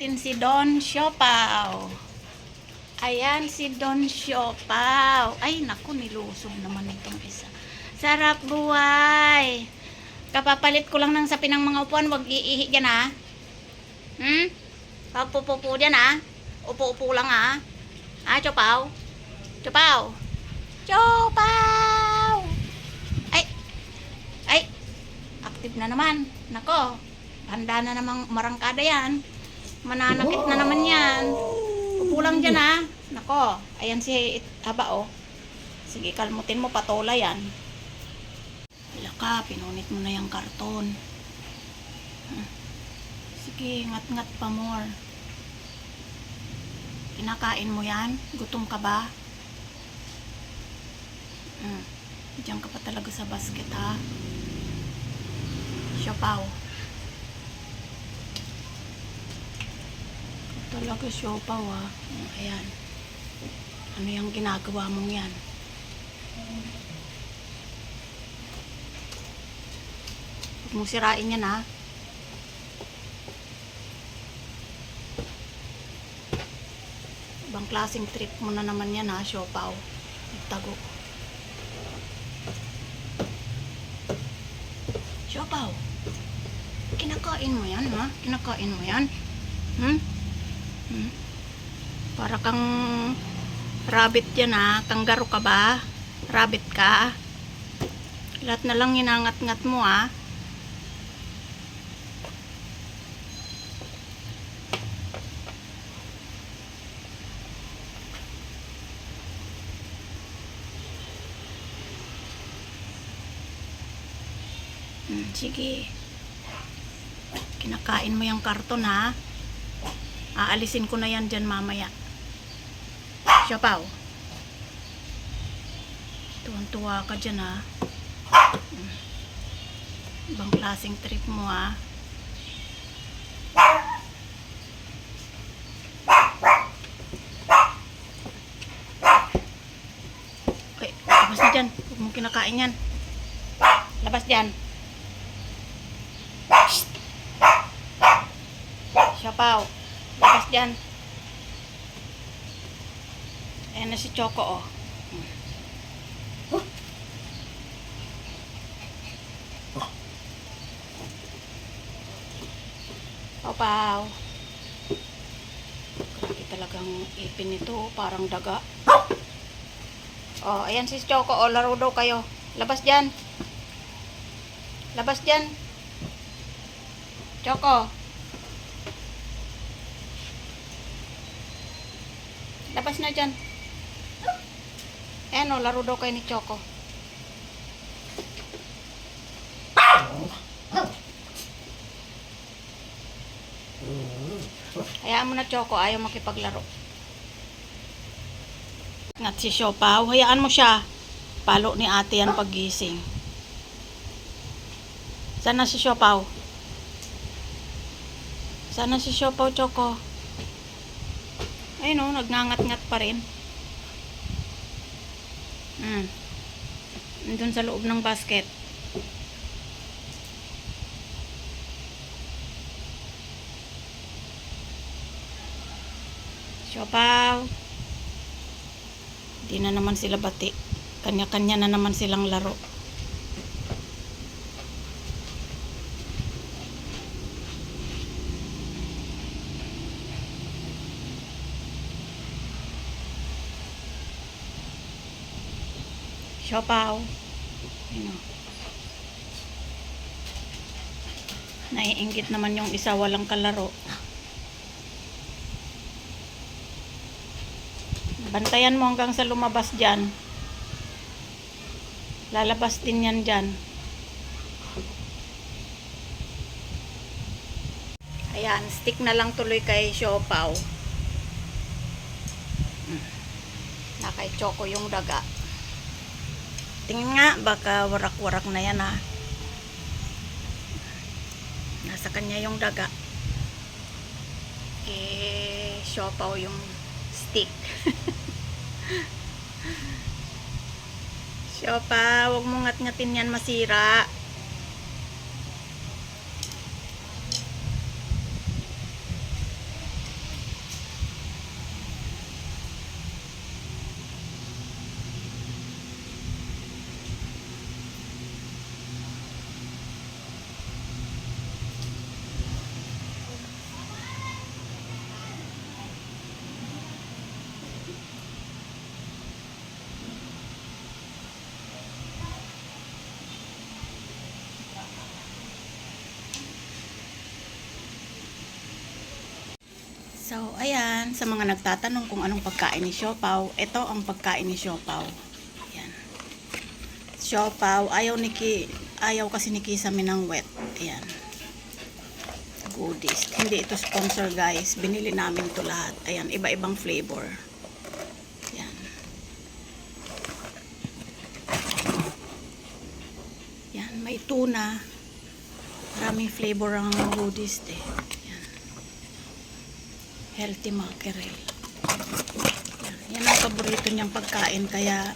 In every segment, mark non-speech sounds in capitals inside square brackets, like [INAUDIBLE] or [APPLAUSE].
Tin si Don Siopaw. Ayan si Don Siopaw. Ay, naku, nilusog naman itong isa. Sarap buhay. Kapapalit ko lang ng sapi ng mga upuan. Huwag iihi dyan, ha? Hmm? Pagpupupo dyan, ha? Upo-upo lang, ha? Ha, Siopaw? Siopaw? Siopaw! Ay! Ay! Active na naman. Nako, handa na namang marangkada yan. Mananakit na naman yan. Upo lang dyan ha. Nako, ayan si Haba oh. Sige, kalmutin mo, patola yan. Wala ka, pinunit mo na yung karton. Hmm. Sige, ngat-ngat pa more. Kinakain mo yan? Gutom ka ba? Hmm. Diyan ka pa talaga sa basket ha. Siopaw. Talaga siopaw ah. Ayan. Ano yung ginagawa mong yan? Huwag mong sirain yan ha. Ibang klaseng trip mo na naman yan ha, siopaw. Nagtago. Siopaw. Kinakain mo yan, ha? Kinakain mo yan? Hmm? Hmm? Para kang rabbit yan, ha? Kanggaro ka ba? Rabbit ka? Lahat na lang inangat-ngat mo, ha? Hmm, sige. Kinakain mo yung karton ha. Aalisin ko na yan dyan mamaya. Siyapaw. Tuwan-tuwa ka dyan ha. Hmm. Ibang klaseng trip mo ha. Okay, labas na dyan. Huwag mong kinakain yan. Labas dyan. Siyapaw. Labas dyan. Ayan na si Choco, oh. Paw, paw. Grabe talagang ipin nito, oh. parang daga. Oh, ayan si Choco, oh, laro daw kayo. Labas dyan. Labas dyan. Choco. Labas na dyan. Ayan o, laro daw kayo ni Choco. Hayaan mo na Choco, ayaw makipaglaro. Ngat si Siopaw, hayaan mo siya. Palo ni ate yan pagising. Sana si Siopaw? Sana si Siopaw Choco? Ayun o, nagngangat-ngat pa rin. Hmm. Nandun sa loob ng basket. Siopaw. Di na naman sila bati. Kanya-kanya na naman silang laro. Siopaw. Ayun o. Naiingit naman yung isa walang kalaro. Bantayan mo hanggang sa lumabas dyan. Lalabas din yan dyan. Ayan, stick na lang tuloy kay Siopaw. Na kay Choco yung daga. Tingnan nga, baka warak-warak na yan ha. Nasa kanya yung daga. Eh, siopaw yung stick. [LAUGHS] siopaw, huwag mo ngat-ngatin yan masira. So, ayan, sa mga nagtatanong kung anong pagkain ni Siopaw, ito ang pagkain ni Siopaw. Ayan. Siopaw, ayaw ni Ki, ayaw kasi ni Kisame ng wet. Ayan. Goodies. Hindi ito sponsor guys. Binili namin to lahat. Ayan, iba-ibang flavor. Ayan. Yan, may tuna. Maraming flavor ang goodies eh. Healthy mackerel. Yan. yan ang paborito niyang pagkain kaya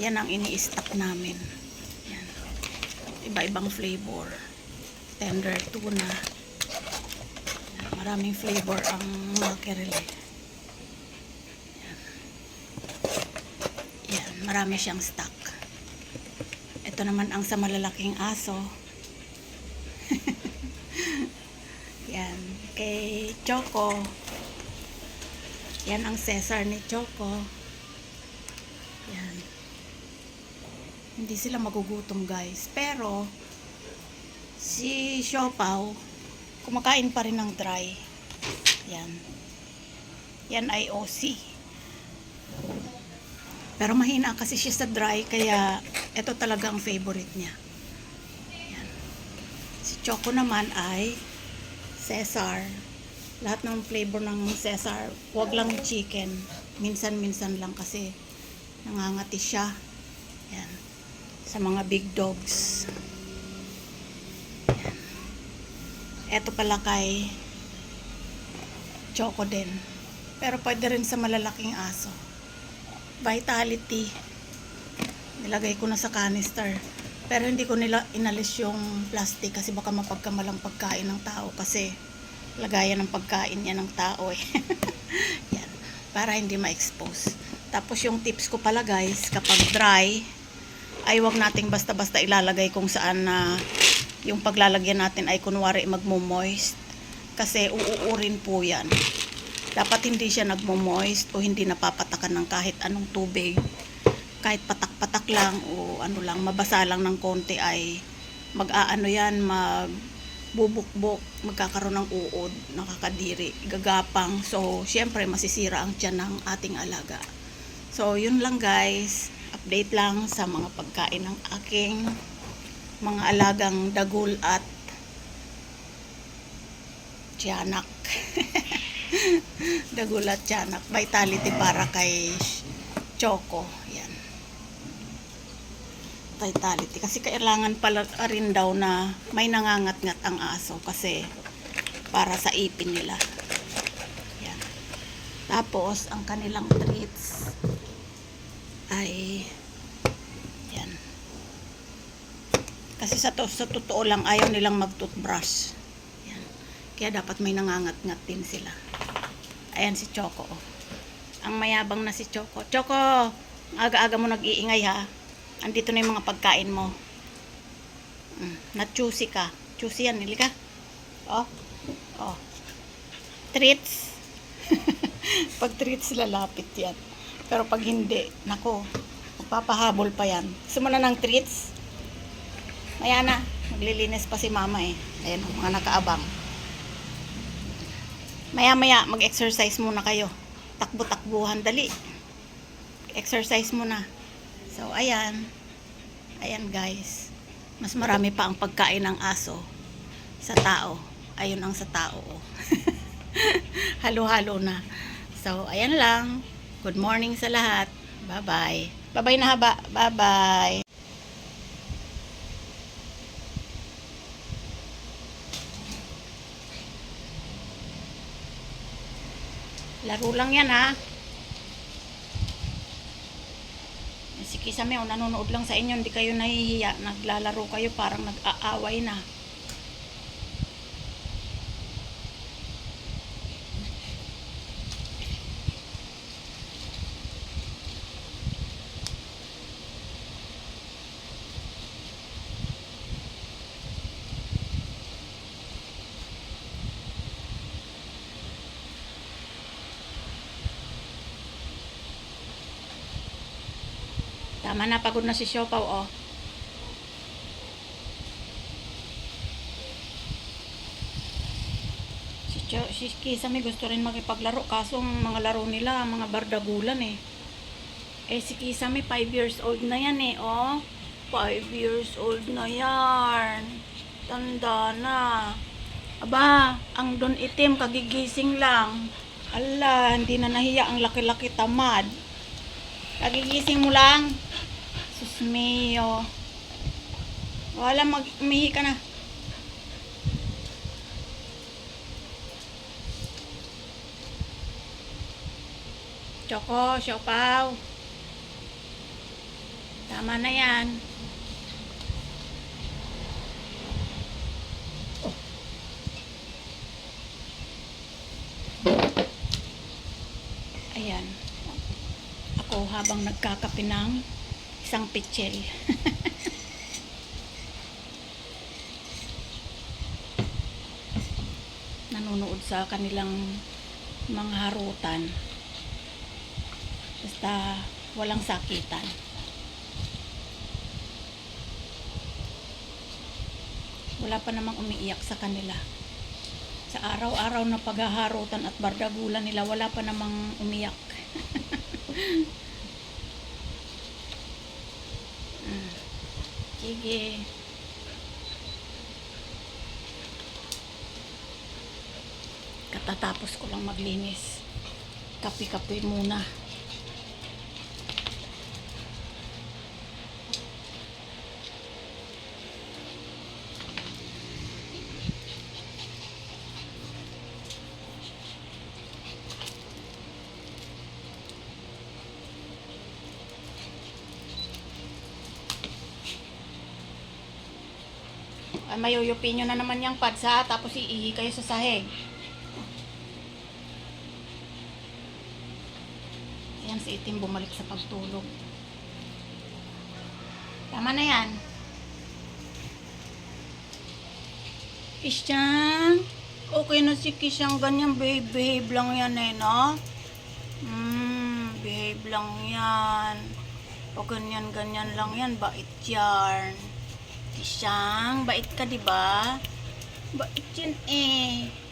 yan ang ini-stock namin. Yan. Iba-ibang flavor. Tender tuna. Yan. Maraming flavor ang mackerel. Yan. Yan, marami siyang stock. Ito naman ang sa malalaking aso. [LAUGHS] Yan. Kay Choco. Yan ang Cesar ni Choco. Yan. Hindi sila magugutom guys. Pero, si Siopaw, kumakain pa rin ng dry. Yan. Yan ay OC. Pero mahina kasi siya sa dry, kaya ito talaga ang favorite niya. Yan. Si Choco naman ay Cesar. Lahat ng flavor ng Cesar, wag lang chicken. Minsan-minsan lang kasi nangangati siya. Yan. Sa mga big dogs. Yan. Ito pala kay Choco din. Pero pwede rin sa malalaking aso. Vitality. Nilagay ko na sa canister. Pero hindi ko nila inalis yung plastic kasi baka mapagkamalang pagkain ng tao kasi lagayan ng pagkain yan ng tao eh. [LAUGHS] yan. Para hindi ma-expose. Tapos yung tips ko pala guys, kapag dry, ay wag nating basta-basta ilalagay kung saan na yung paglalagyan natin ay kunwari magmo-moist. Kasi uuurin po yan. Dapat hindi siya nagmo-moist o hindi napapatakan ng kahit anong tubig. Kahit patak-patak lang o ano lang, mabasa lang ng konti ay mag-aano yan, mag bubukbok, magkakaroon ng uod, nakakadiri, gagapang. So, syempre, masisira ang tiyan ng ating alaga. So, yun lang guys. Update lang sa mga pagkain ng aking mga alagang dagul at tiyanak. [LAUGHS] dagul at tiyanak. Vitality para kay Choco. Vitality. Kasi kailangan pala rin daw na may nangangat-ngat ang aso kasi para sa ipin nila. Yan. Tapos, ang kanilang treats ay yan. Kasi sa, to, sa totoo lang, ayaw nilang mag-toothbrush. Yan. Kaya dapat may nangangat-ngat din sila. Ayan si Choco. oh. Ang mayabang na si Choco. Choco, aga-aga mo nag-iingay ha. Andito na yung mga pagkain mo. Mm, na-choosy ka. Choosy yan, nili ka. Oh. Oh. Treats. [LAUGHS] pag treats lalapit yan. Pero pag hindi, nako, magpapahabol pa yan. Gusto mo na ng treats? Maya na, maglilinis pa si mama eh. Ayan, mga nakaabang. Maya-maya, mag-exercise muna kayo. Takbo-takbuhan, dali. Exercise muna. So, ayan. Ayan, guys. Mas marami pa ang pagkain ng aso sa tao. Ayun ang sa tao. oh. [LAUGHS] Halo-halo na. So, ayan lang. Good morning sa lahat. Bye-bye. Bye-bye na haba. Bye-bye. Laro lang yan ha. Si Kisame, oh, nanonood lang sa inyo, hindi kayo nahihiya. Naglalaro kayo, parang nag-aaway na. Tama na, pagod na si Siopaw, oh. Si, Cho, si Kisame gusto rin makipaglaro kaso ang mga laro nila, mga bardagulan eh. Eh si Kisame 5 years old na yan eh, oh. 5 years old na yan. Tanda na. Aba, ang don itim kagigising lang. Ala, hindi na nahiya ang laki-laki tamad. Kagigising mo lang. Sus mio. Wala mag umihi ka na. Choco, siopaw. Tama na yan. Ayan. Ako habang nagkakape ng isang pitchel. [LAUGHS] Nanonood sa kanilang mga harutan. Basta walang sakitan. Wala pa namang umiiyak sa kanila. Sa araw-araw na paghaharutan at bardagulan nila, wala pa namang umiyak. [LAUGHS] Sige. Katatapos ko lang maglinis. Kape-kape muna. Ay, mayuyupin nyo na naman yung pads ha, tapos iihi kayo sa sahig. Ayan si Itim bumalik sa pagtulog. Tama na yan. Kisyang, okay na si Kisyang ganyan, behave, behave lang yan eh, no? Hmm, behave lang yan. O ganyan-ganyan lang yan, bait yarn. Kisyang, bait ka, di ba? Bait yan eh.